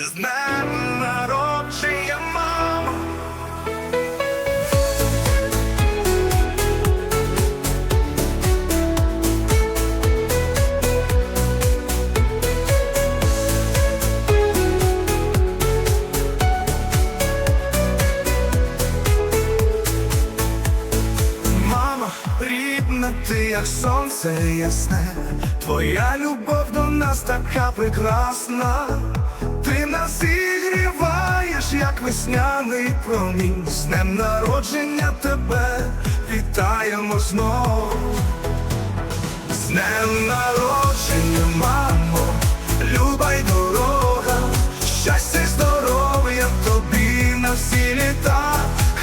З днем народження, мамо! Мамо, рідна, ти як сонце ясне, твоя любов до нас така прекрасна, як весняний промінь. З днем народження тебе вітаємо знов. З днем народження, мамо, люба й дорога, щастя й здоров'я тобі на всі літа,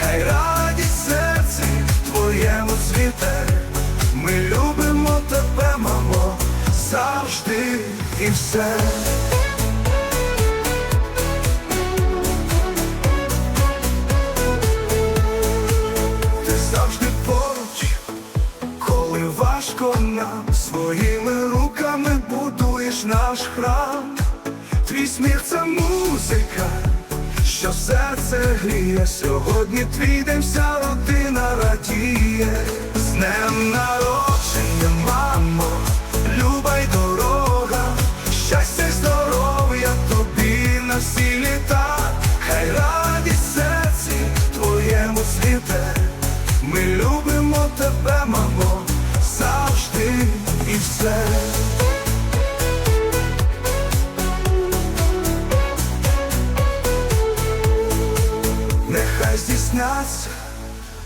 хай радість серці твоєму цвіте. Ми любимо тебе, мамо, завжди і все. Важко нам своїми руками будуєш наш храм, твій сміх це музика, що серце гріє. Сьогодні твій день вся родина радіє. З днем народження, мамо, люба й дорога, щастя й здоров'я тобі на всі літа, хай радість серці твоєму світе. Ми любимо тебе, мамо, Нехай здійсняться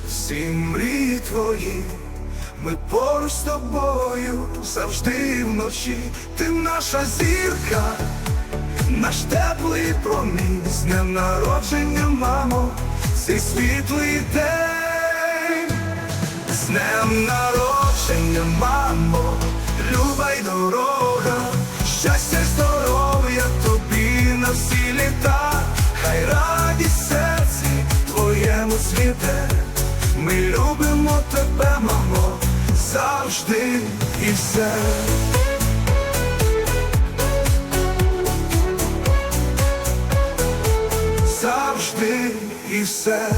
всі мрії твої, ми поруч з тобою завжди вночі, ти наша зірка, наш теплий промінь, з днем народження, мамо, цей світлий день, з днем народження, мамо, люба й дорога, щастя і. Завжди і все.